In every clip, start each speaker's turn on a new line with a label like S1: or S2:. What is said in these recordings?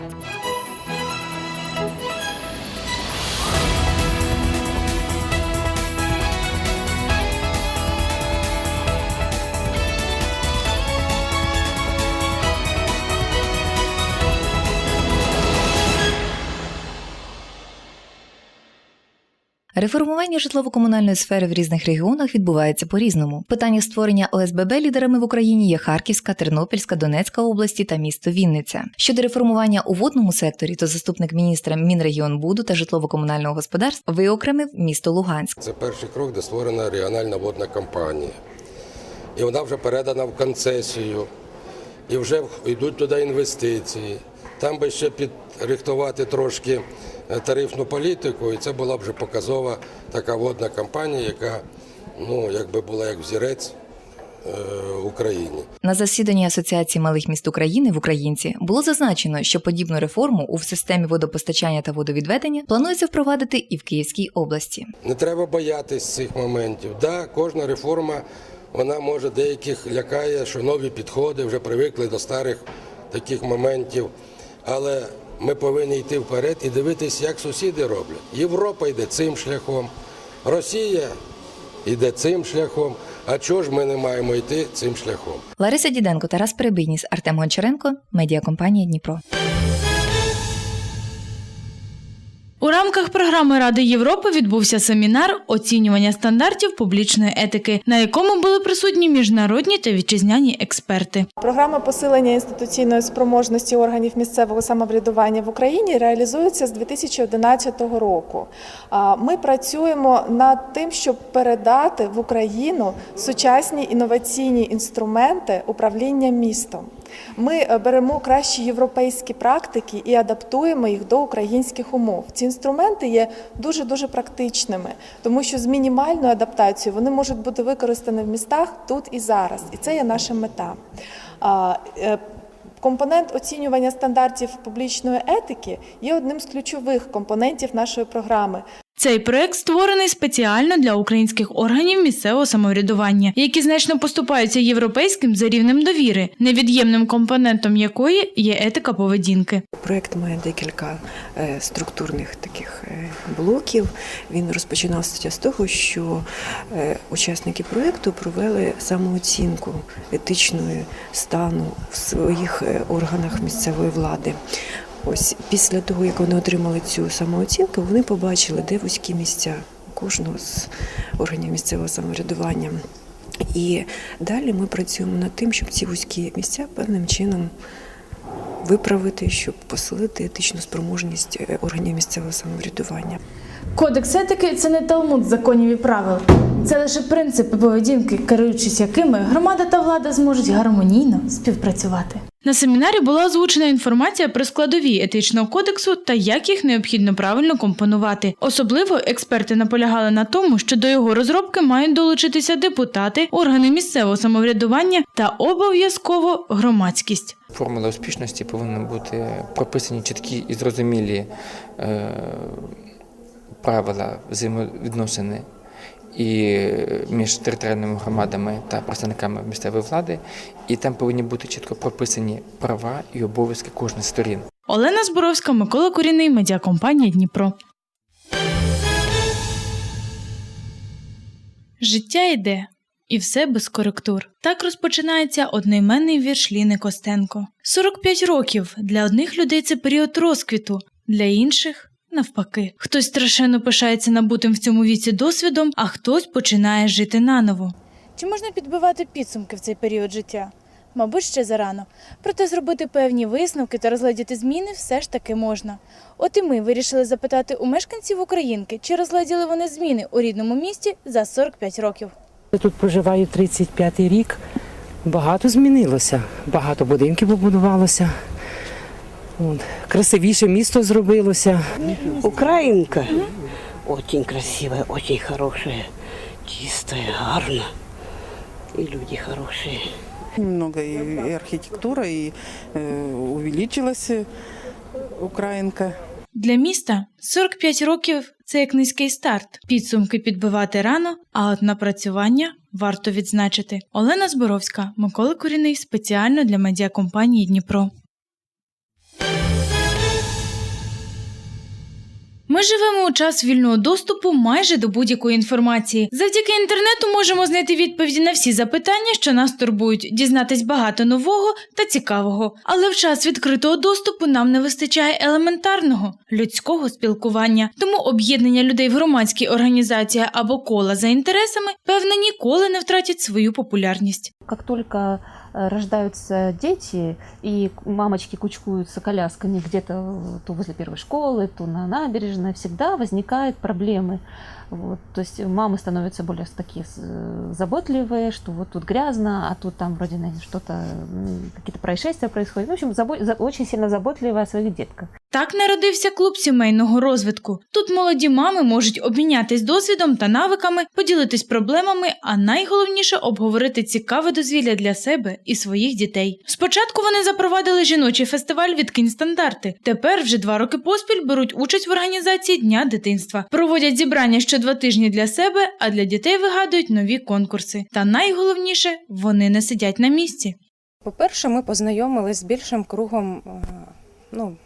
S1: Thank you. Реформування житлово-комунальної сфери в різних регіонах відбувається по-різному. Питання створення ОСББ лідерами в Україні є Харківська, Тернопільська, Донецька області та місто Вінниця. Щодо реформування у водному секторі, то заступник міністра Мінрегіонбуду та житлово-комунального господарства виокремив місто Луганськ.
S2: Це перший крок, де створена регіональна водна компанія. І вона вже передана в концесію, і вже йдуть туди інвестиції. Там би ще підрихтувати трошки тарифну політику, і це була б вже показова така водна компанія, яка ну, якби була як взірець е, Україні.
S1: На засіданні Асоціації малих міст України в Українці було зазначено, що подібну реформу у системі водопостачання та водовідведення планується впровадити і в Київській області.
S2: Не треба боятись цих моментів. Да, кожна реформа вона може деяких лякає, що нові підходи вже привикли до старих таких моментів. Але ми повинні йти вперед і дивитися, як сусіди роблять. Європа йде цим шляхом, Росія йде цим шляхом. А чого ж ми не маємо йти цим шляхом?
S1: Лариса Діденко, Тарас Перебийніс, Артем Гончаренко, медіакомпанія Дніпро.
S3: У рамках програми Ради Європи відбувся семінар оцінювання стандартів публічної етики, на якому були присутні міжнародні та вітчизняні експерти.
S4: Програма посилення інституційної спроможності органів місцевого самоврядування в Україні реалізується з 2011 року. Ми працюємо над тим, щоб передати в Україну сучасні інноваційні інструменти управління містом. Ми е, беремо кращі європейські практики і адаптуємо їх до українських умов. Ці інструменти є дуже дуже практичними, тому що з мінімальною адаптацією вони можуть бути використані в містах тут і зараз, і це є наша мета. Е, Компонент оцінювання стандартів публічної етики є одним з ключових компонентів нашої програми.
S3: Цей проект створений спеціально для українських органів місцевого самоврядування, які значно поступаються європейським за рівнем довіри, невід'ємним компонентом якої є етика поведінки.
S5: Проект має декілька е, структурних таких е, блоків. Він розпочинався з того, що е, учасники проекту провели самооцінку етичної стану в своїх органах місцевої влади. Ось після того, як вони отримали цю самооцінку, вони побачили, де вузькі місця кожного з органів місцевого самоврядування. І далі ми працюємо над тим, щоб ці вузькі місця певним чином виправити, щоб посилити етичну спроможність е, органів місцевого самоврядування.
S3: Кодекс етики це не талмуд законів і правил. Це лише принципи поведінки, керуючись якими громада та влада зможуть гармонійно співпрацювати. На семінарі була озвучена інформація про складові етичного кодексу та як їх необхідно правильно компонувати. Особливо експерти наполягали на тому, що до його розробки мають долучитися депутати, органи місцевого самоврядування та обов'язково громадськість.
S6: Формула успішності повинна бути прописані чіткі і зрозумілі е, правила взаємовідносини і між територіальними громадами та представниками місцевої влади, і там повинні бути чітко прописані права і обов'язки кожної сторін.
S3: Олена Зборовська, Микола Коріний, медіакомпанія Дніпро. Життя йде, і все без коректур. Так розпочинається одноіменний вірш Ліни Костенко. 45 років для одних людей це період розквіту, для інших навпаки. Хтось страшенно пишається набутим в цьому віці досвідом, а хтось починає жити наново.
S7: Чи можна підбивати підсумки в цей період життя? Мабуть, ще зарано. Проте зробити певні висновки та розглядіти зміни все ж таки можна. От і ми вирішили запитати у мешканців Українки, чи розгляділи вони зміни у рідному місті за 45 років.
S8: Я Тут проживаю 35-й рік. Багато змінилося, багато будинків побудувалося. От. Красивіше місто зробилося.
S9: Украинка. Очень красивая, очень хорошая, чистая, гарно. И люди хорошие.
S10: Много и, и архитектура, и э, увеличилась э, Украинка.
S3: Для міста 45 років це як низький старт. Підсумки підбивати рано, а от напрацювання варто відзначити. Олена Зборовська, Микола Коріний спеціально для медіакомпанії Дніпро.
S7: Ми живемо у час вільного доступу майже до будь-якої інформації. Завдяки інтернету можемо знайти відповіді на всі запитання, що нас турбують, дізнатись багато нового та цікавого. Але в час відкритого доступу нам не вистачає елементарного людського спілкування. Тому об'єднання людей в громадській організації або кола за інтересами певне ніколи не втратять свою популярність.
S11: Как только э, рождаются дети, и к- мамочки кучкуются колясками где-то э, то возле первой школы, то на набережной, всегда возникают проблемы. Вот, то есть мамы становятся более такие э, заботливые, что вот тут грязно, а тут там вроде наверное, что-то, м, какие-то происшествия происходят. В общем, забо- за- очень сильно заботливые о своих детках.
S7: Так народився клуб сімейного розвитку. Тут молоді мами можуть обмінятись досвідом та навиками, поділитись проблемами, а найголовніше обговорити цікаве дозвілля для себе і своїх дітей. Спочатку вони запровадили жіночий фестиваль Відкинь стандарти. Тепер вже два роки поспіль беруть участь в організації Дня дитинства. Проводять зібрання що два тижні для себе, а для дітей вигадують нові конкурси. Та найголовніше вони не сидять на місці.
S12: По-перше, ми познайомились з більшим кругом е, ну,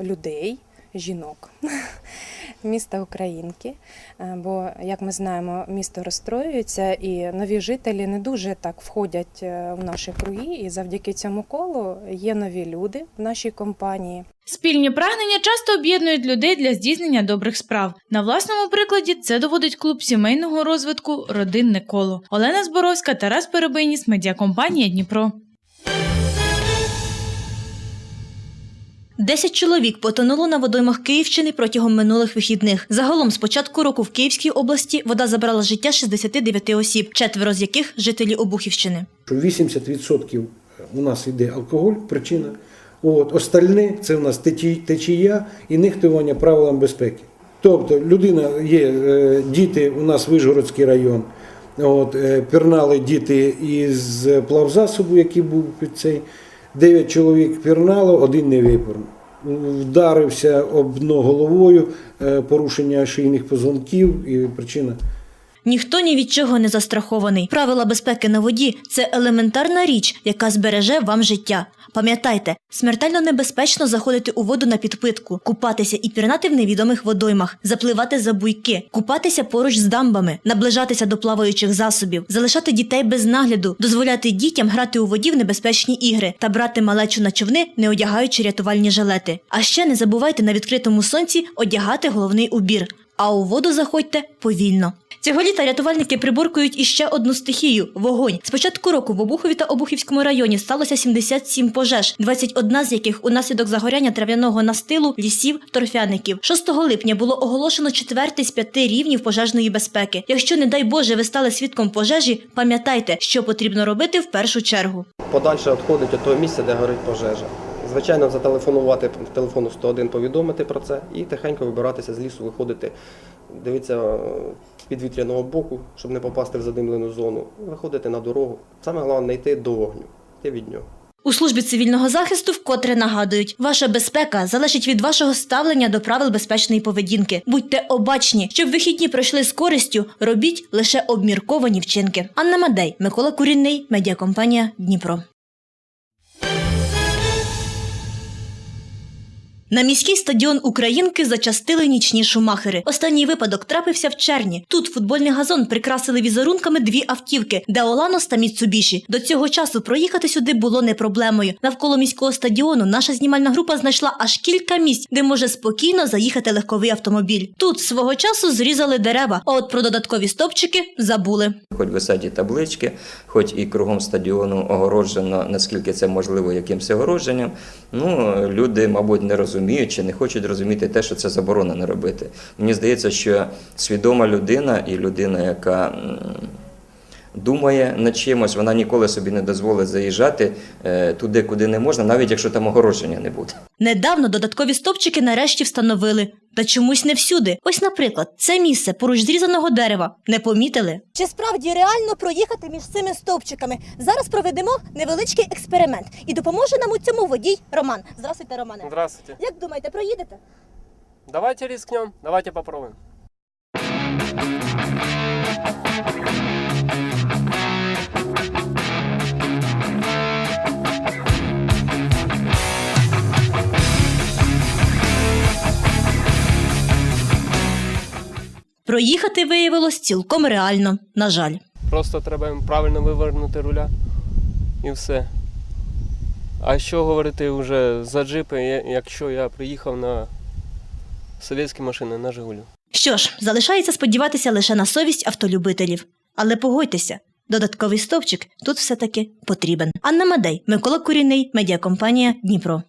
S12: людей, жінок міста Українки. Е, Бо, як ми знаємо, місто розстроюється і нові жителі не дуже так входять е, в наші круги. І завдяки цьому колу є нові люди в нашій компанії.
S7: Спільні прагнення часто об'єднують людей для здійснення добрих справ. На власному прикладі це доводить клуб сімейного розвитку Родинне коло. Олена Зборовська, Тарас Перебийніс, медіакомпанія Дніпро.
S3: Десять чоловік потонуло на водоймах Київщини протягом минулих вихідних. Загалом з початку року в Київській області вода забрала життя 69 осіб, четверо з яких жителі Обухівщини.
S13: що 80% у нас йде алкоголь, причина. От, остальне це у нас течія і нехтування правилам безпеки. Тобто людина є, е, діти у нас Вишгородський район, от, е, пірнали діти із плавзасобу, який був під цей. Дев'ять чоловік пірнало, один не випорнув. Вдарився об дно головою, е, порушення шийних позвонків і причина
S3: Ніхто ні від чого не застрахований. Правила безпеки на воді це елементарна річ, яка збереже вам життя. Пам'ятайте, смертельно небезпечно заходити у воду на підпитку, купатися і пірнати в невідомих водоймах, запливати за буйки, купатися поруч з дамбами, наближатися до плаваючих засобів, залишати дітей без нагляду, дозволяти дітям грати у воді в небезпечні ігри та брати малечу на човни, не одягаючи рятувальні жилети. А ще не забувайте на відкритому сонці одягати головний убір. А у воду заходьте повільно. Цього літа рятувальники приборкують іще одну стихію вогонь. З початку року в Обухові та Обухівському районі сталося 77 пожеж, 21 з яких унаслідок загоряння трав'яного настилу, лісів, торфяників. 6 липня було оголошено четвертий з п'яти рівнів пожежної безпеки. Якщо, не дай Боже, ви стали свідком пожежі, пам'ятайте, що потрібно робити в першу чергу.
S14: подальше відходить від того місця, де горить пожежа. Звичайно, зателефонувати телефону 101, повідомити про це і тихенько вибиратися з лісу, виходити, дивитися е, з підвітряного боку, щоб не попасти в задимлену зону, виходити на дорогу. Саме головне не йти до вогню, йти від нього.
S3: У службі цивільного захисту вкотре нагадують, ваша безпека залежить від вашого ставлення до правил безпечної поведінки. Будьте обачні, щоб вихідні пройшли з користю, робіть лише обмірковані вчинки. Анна Мадей, Микола Курінний, медіакомпанія Дніпро. На міський стадіон Українки зачастили нічні шумахери. Останній випадок трапився в червні. Тут футбольний газон прикрасили візерунками дві автівки Деоланос та Міцубіші. До цього часу проїхати сюди було не проблемою. Навколо міського стадіону наша знімальна група знайшла аж кілька місць, де може спокійно заїхати легковий автомобіль. Тут свого часу зрізали дерева, а от про додаткові стопчики забули.
S15: Хоч висоті таблички, хоч і кругом стадіону огороджено, наскільки це можливо, якимось огородженням. Ну, люди, мабуть, не розуміють чи не хочуть розуміти те, що це заборонено робити. Мені здається, що свідома людина і людина, яка думає над чимось, вона ніколи собі не дозволить заїжджати е, туди, куди не можна, навіть якщо там огородження не буде.
S3: Недавно додаткові стовпчики нарешті встановили. Та чомусь не всюди. Ось, наприклад, це місце поруч зрізаного дерева. Не помітили?
S16: Чи справді реально проїхати між цими стовпчиками? Зараз проведемо невеличкий експеримент і допоможе нам у цьому водій Роман. Здравствуйте, Романе.
S17: Здравствуйте.
S16: Як думаєте, проїдете?
S17: Давайте рискнем, давайте попробуем.
S3: Проїхати виявилось цілком реально, на жаль.
S17: Просто треба їм правильно вивернути руля і все. А що говорити вже за джипи, якщо я приїхав на совєтські машини на Жигулю?
S3: Що ж, залишається сподіватися лише на совість автолюбителів. Але погодьтеся, додатковий стовпчик тут все-таки потрібен. Анна Мадей, Микола Куріний, медіакомпанія Дніпро.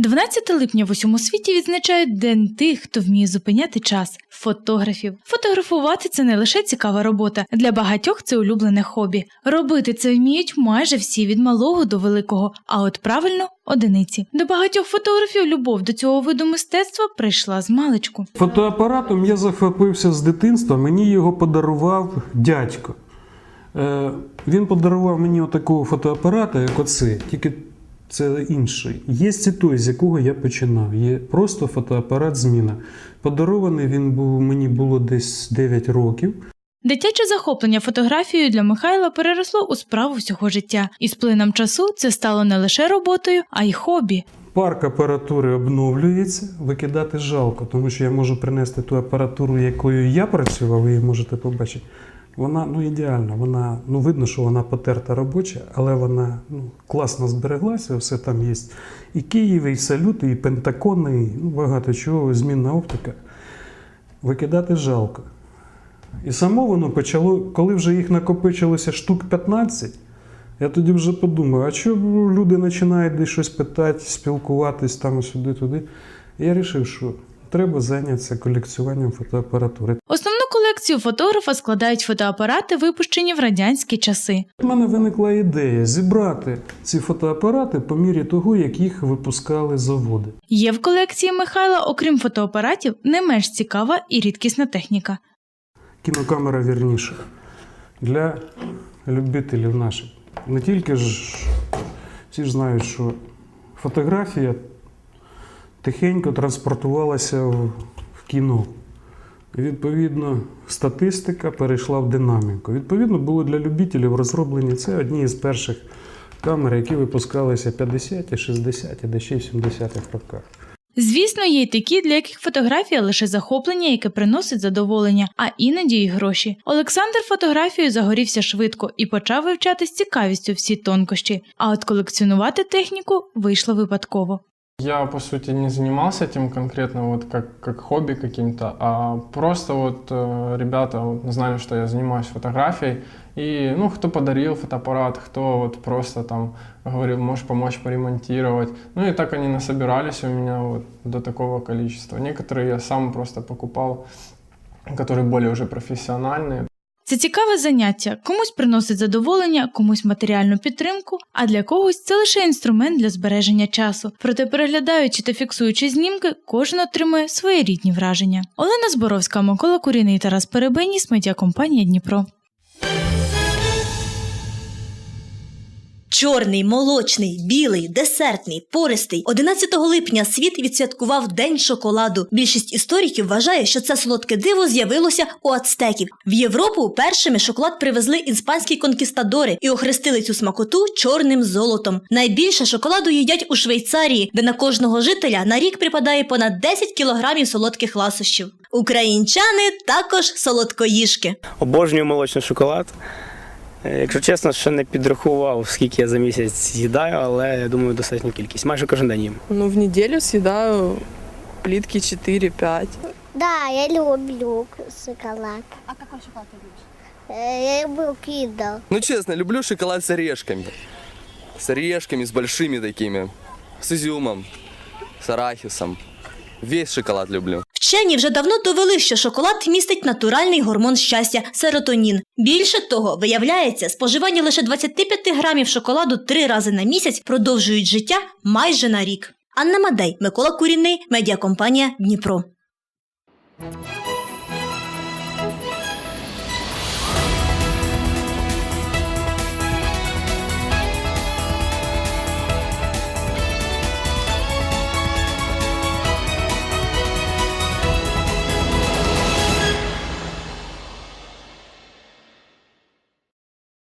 S18: 12 липня в усьому світі відзначають День тих, хто вміє зупиняти час фотографів. Фотографувати це не лише цікава робота. Для багатьох це улюблене хобі. Робити це вміють майже всі від малого до великого, а от правильно одиниці. До багатьох фотографів любов до цього виду мистецтва прийшла з маличку.
S19: Фотоапаратом я захопився з дитинства, мені його подарував дядько. Е, він подарував мені отакого фотоапарата, як оце, тільки це інший. Є і той, з якого я починав. Є просто фотоапарат зміна. Подарований він був, мені було десь 9 років.
S18: Дитяче захоплення фотографією для Михайла переросло у справу всього життя, і з плином часу це стало не лише роботою, а й хобі.
S19: Парк апаратури обновлюється, викидати жалко, тому що я можу принести ту апаратуру, якою я працював, ви її можете побачити. Вона ну, ідеальна, вона, ну, видно, що вона потерта робоча, але вона ну, класно збереглася, все там є. І Київ, і салюти, і пентакони, і ну, багато чого, змінна оптика. Викидати жалко. І само воно почало, коли вже їх накопичилося штук 15, я тоді вже подумав, а що люди починають десь щось питати, спілкуватись там сюди-туди. Я вирішив, що треба зайнятися колекціюванням фотоапаратури.
S18: Основну колекцію фотографа складають фотоапарати, випущені в радянські часи.
S19: У мене виникла ідея зібрати ці фотоапарати по мірі того, як їх випускали заводи.
S18: Є в колекції Михайла, окрім фотоапаратів, не менш цікава і рідкісна техніка.
S19: Кінокамера вірніше. Для любителів наших. Не тільки ж всі ж знають, що фотографія тихенько транспортувалася в, в кіно. І, відповідно, статистика перейшла в динаміку. Відповідно, було для любителів розроблені це одні із перших камер, які випускалися 50-ті, 60-ті, де ще й 70-х роках.
S18: Звісно, є й такі, для яких фотографія лише захоплення, яке приносить задоволення, а іноді й гроші. Олександр фотографією загорівся швидко і почав вивчати з цікавістю всі тонкощі. А от колекціонувати техніку вийшло випадково.
S20: Я, по сути, не занимался этим конкретно вот как, как хобби каким-то, а просто вот э, ребята вот знали, что я занимаюсь фотографией, и, ну, кто подарил фотоаппарат, кто вот просто там говорил, можешь помочь поремонтировать. Ну, и так они насобирались у меня вот до такого количества. Некоторые я сам просто покупал, которые более уже профессиональные.
S18: Це цікаве заняття. Комусь приносить задоволення, комусь матеріальну підтримку, а для когось це лише інструмент для збереження часу. Проте, переглядаючи та фіксуючи знімки, кожен отримує своєрідні враження. Олена Зборовська, Микола Куріний, Тарас Перебеніс, медіакомпанія Дніпро.
S3: Чорний, молочний, білий, десертний, пористий. 11 липня світ відсвяткував День шоколаду. Більшість істориків вважає, що це солодке диво з'явилося у ацтеків. В Європу першими шоколад привезли іспанські конкістадори і охрестили цю смакоту чорним золотом. Найбільше шоколаду їдять у Швейцарії, де на кожного жителя на рік припадає понад 10 кілограмів солодких ласощів. Українчани також солодкоїжки.
S21: Обожнюю молочний шоколад. Е, Якщо чесно, ще не підрахував, скільки я за місяць з'їдаю, але я думаю, достатню кількість. Майже кожен день їм.
S22: Ну, в неделю съедаю плитки 4-5.
S23: Да, я люблю шоколад. А какой шоколад ты любишь? Я люблю киндл.
S24: Ну, честно, люблю шоколад с орешками. С орешками, с большими такими. С изюмом, с арахисом. Весь шоколад люблю.
S3: Вчені вже давно довели, що шоколад містить натуральний гормон щастя серотонін. Більше того, виявляється, споживання лише 25 грамів шоколаду три рази на місяць продовжують життя майже на рік. Анна Мадей, Микола Курінний, медіакомпанія Дніпро.